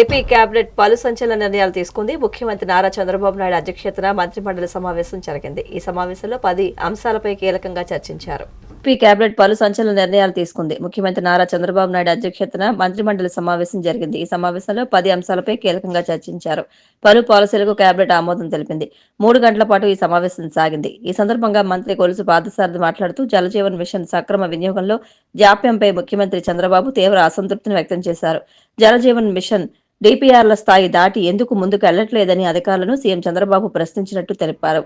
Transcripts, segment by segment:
AP cabinet పలు సంచలన నిర్ణయాలు తీసుకుంది. ముఖ్యమంత్రి నారా చంద్రబాబు నాయుడు అధ్యక్షతన మంత్రిమండలి సమావేశం జరిగింది. ఈ సమావేశంలో పది అంశాలపై కీలకంగా చర్చించారు. ఏపీ కేబినెట్ పలు సంచలన నిర్ణయాలు తీసుకుంది. ముఖ్యమంత్రి నారా చంద్రబాబు నాయుడు అధ్యక్షతన మంత్రిమండలి సమావేశం జరిగింది. ఈ సమావేశంలో పది అంశాలపై కీలకంగా చర్చించారు. పలు పాలసీలకు కేబినెట్ ఆమోదం తెలిపింది. మూడు గంటల పాటు ఈ సమావేశం సాగింది. ఈ సందర్భంగా మంత్రి కొలుసు పాదసారథి మాట్లాడుతూ జలజీవన్ మిషన్ సక్రమ వినియోగంలో జాప్యంపై ముఖ్యమంత్రి చంద్రబాబు తీవ్ర అసంతృప్తిని వ్యక్తం చేశారు. జలజీవన్ మిషన్ డిపిఆర్ల స్థాయి దాటి ఎందుకు ముందుకు వెళ్ళట్లేదని అధికారులను సీఎం చంద్రబాబు ప్రశ్నించినట్టు తెలిపారు.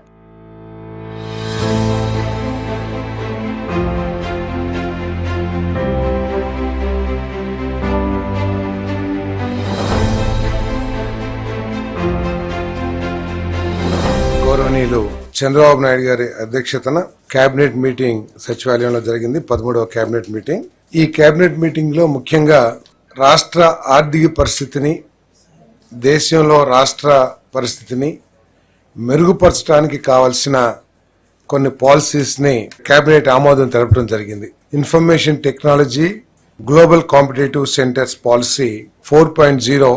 గౌరవనీయులు చంద్రబాబు నాయుడు గారి అధ్యక్షతన కేబినెట్ మీటింగ్ సచివాలయంలో జరిగింది పదమూడవ కేబినెట్ మీటింగ్. ఈ కేబినెట్ మీటింగ్లో ముఖ్యంగా రాష్ట్ర ఆర్థిక పరిస్థితిని దేశంలో రాష్ట్ర పరిస్థితిని మెరుగుపరచడానికి కావలసిన కొన్ని పాలసీస్ని కేబినెట్ ఆమోదం తెలపడం జరిగింది. Information technology global competitive centres policy four point zero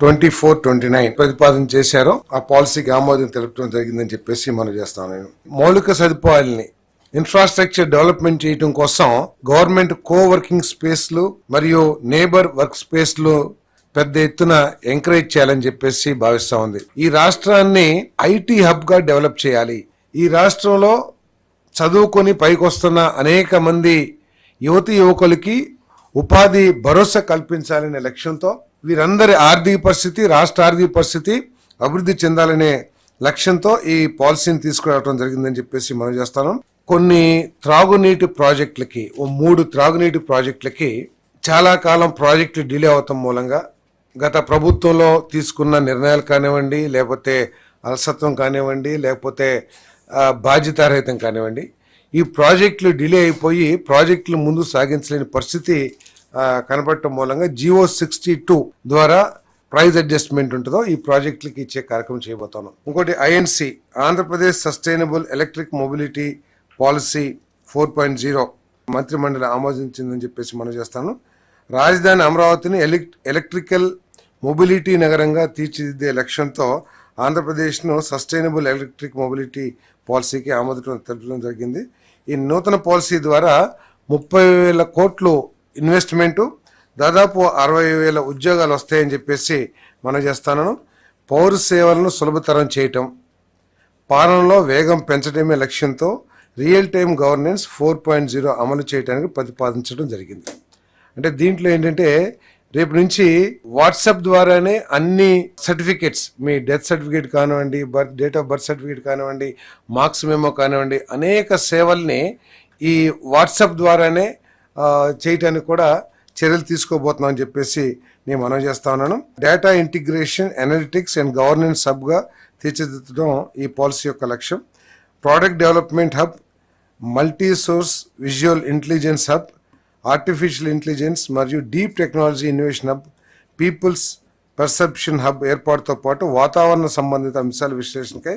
twenty four twenty nine ప్రతిపాదన చేశారో. ఆ పాలసీకి ఆమోదం తెలపడం జరిగిందని చెప్పేసి మనం చేస్తాను నేను మౌలిక సదుపాయాలని ఇన్ఫ్రాస్ట్రక్చర్ డెవలప్మెంట్ చేయడం కోసం గవర్నమెంట్ కో వర్కింగ్ స్పేస్లు మరియు నేబర్ వర్క్ స్పేస్లు పెద్ద ఎత్తున ఎంకరేజ్ చేయాలని చెప్పేసి భావిస్తా ఉంది. ఈ రాష్ట్రాన్ని ఐటీ హబ్గా డెవలప్ చేయాలి. ఈ రాష్ట్రంలో చదువుకొని పైకొస్తున్న అనేక మంది యువతి యువకులకి ఉపాధి భరోసా కల్పించాలనే లక్ష్యంతో వీరందరి ఆర్థిక పరిస్థితి రాష్ట్ర ఆర్థిక పరిస్థితి అభివృద్ధి చెందాలనే లక్ష్యంతో ఈ పాలసీని తీసుకురావడం జరిగిందని చెప్పేసి మనం చేస్తాను కొన్ని త్రాగునీటి ప్రాజెక్టులకి ఓ మూడు త్రాగునీటి ప్రాజెక్టులకి చాలా కాలం ప్రాజెక్టు డిలే అవటం మూలంగా గత ప్రభుత్వంలో తీసుకున్న నిర్ణయాలు కానివ్వండి లేకపోతే అలసత్వం కానివ్వండి లేకపోతే బాధ్యతారహితం కానివ్వండి ఈ ప్రాజెక్టులు డిలే అయిపోయి ప్రాజెక్టులు ముందు సాగించలేని పరిస్థితి కనపడటం మూలంగా జియో సిక్స్టీ టూ ద్వారా ప్రైజ్ అడ్జస్ట్మెంట్ ఉంటుందో ఈ ప్రాజెక్టులకి ఇచ్చే కార్యక్రమం చేయబోతున్నాం. ఇంకోటి INC Andhra Pradesh sustainable electric mobility policy four point zero మంత్రిమండలి ఆమోదించిందని చెప్పేసి మనం చేస్తాను. రాజధాని అమరావతిని ఎలక్ ఎలక్ట్రికల్ మొబిలిటీ నగరంగా తీర్చిదిద్దే లక్ష్యంతో ఆంధ్రప్రదేశ్ను సస్టైనబుల్ ఎలక్ట్రిక్ మొబిలిటీ పాలసీకి ఆమోదం తెలపడం జరిగింది. ఈ నూతన పాలసీ ద్వారా ముప్పై వేల కోట్లు ఇన్వెస్ట్మెంటు దాదాపు అరవై వేల ఉద్యోగాలు వస్తాయని చెప్పేసి మనం చేస్తాను పౌర సేవలను సులభతరం చేయటం పాలనలో వేగం పెంచడమే లక్ష్యంతో real time governance four point zero అమలు చేయడానికి ప్రతిపాదించడం జరిగింది. అంటే దీంట్లో ఏంటంటే రేపు నుంచి వాట్సాప్ ద్వారానే అన్ని సర్టిఫికేట్స్ మీ డెత్ సర్టిఫికేట్ కానివ్వండి birth date of birth certificate కానివ్వండి మార్క్స్ మేమో కానివ్వండి అనేక సేవల్ని ఈ వాట్సాప్ ద్వారానే చేయటానికి కూడా చర్యలు తీసుకోబోతున్నాం అని చెప్పేసి నేను మనం చేస్తా ఉన్నాను. Data integration analytics and governance సబ్గా తీర్చిదిద్దడం ఈ పాలసీ యొక్క లక్ష్యం. Product development hub multi source visual intelligence hub artificial intelligence మరియు deep technology innovation hub people's perception hub ఏర్పాటుతో పాటు వాతావరణ సంబంధిత అంశాల విశ్లేషణకై